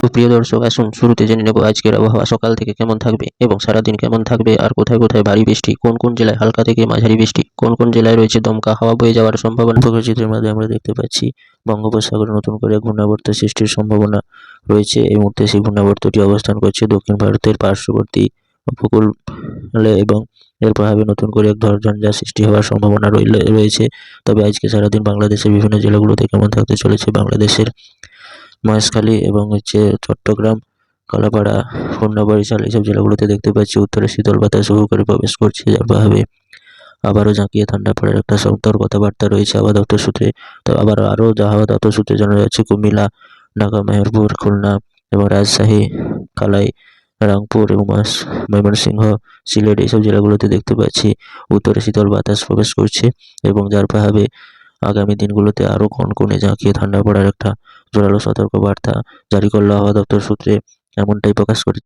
তো প্রিয় দর্শক, আসুন শুরুতে জেনে নেব আজকের আবহাওয়া, সকাল থেকে কেমন থাকবে এবং সারাদিন কেমন থাকবে আর কোথায় কোথায় ভারী বৃষ্টি, কোন কোন জেলায় হালকা থেকে মাঝারি বৃষ্টি, কোন কোন জেলায় রয়েছে দমকা, হাওয়া বয়ে যাওয়ার সম্ভাবনা প্রকৃতির মাধ্যমে আমরা দেখতে পাচ্ছি বঙ্গোপসাগরে নতুন করে ঘূর্ণাবর্ত সৃষ্টির সম্ভাবনা রয়েছে। এই মুহূর্তে সেই ঘূর্ণাবর্তটি অবস্থান করছে দক্ষিণ ভারতের পার্শ্ববর্তী উপকূলে এবং এর প্রভাবে নতুন করে এক ঝড়ঝঞ্ঝা সৃষ্টি হওয়ার সম্ভাবনা রয়েছে। তবে আজকে সারাদিন বাংলাদেশের বিভিন্ন জেলাগুলোতে কেমন থাকতে চলেছে, বাংলাদেশের মহেশখালী এবং হচ্ছে চট্টগ্রাম, কলাপাড়া বরিশাল এইসব জেলাগুলোতে দেখতে পাচ্ছি উত্তরে শীতল বাতাস করে প্রবেশ করছে, যার প্রভাবে আবারও ঝাঁকিয়ে ঠান্ডা পড়ার একটা সতর্কতাবার্তা রয়েছে আবার দপ্তর সূত্রে। তো আবার আরও আবহাওয়া দপ্তর সূত্রে জানা যাচ্ছে, কুমিল্লা, ঢাকা, মেহেরপুর, খুলনা এবং রাজশাহী, কালাই, রংপুর এবং ময়মনসিংহ, সিলেট এইসব জেলাগুলোতে দেখতে পাচ্ছি উত্তরে শীতল বাতাস প্রবেশ করছে এবং যার প্রভাবে আগামী দিনগুলোতে আরও কনকনে ঝাঁকিয়ে ঠান্ডা পড়ার একটা জোরালো সতর্কবার্তা জারি করল আবহাওয়া দপ্তর সূত্রে এমনটাই প্রকাশ করে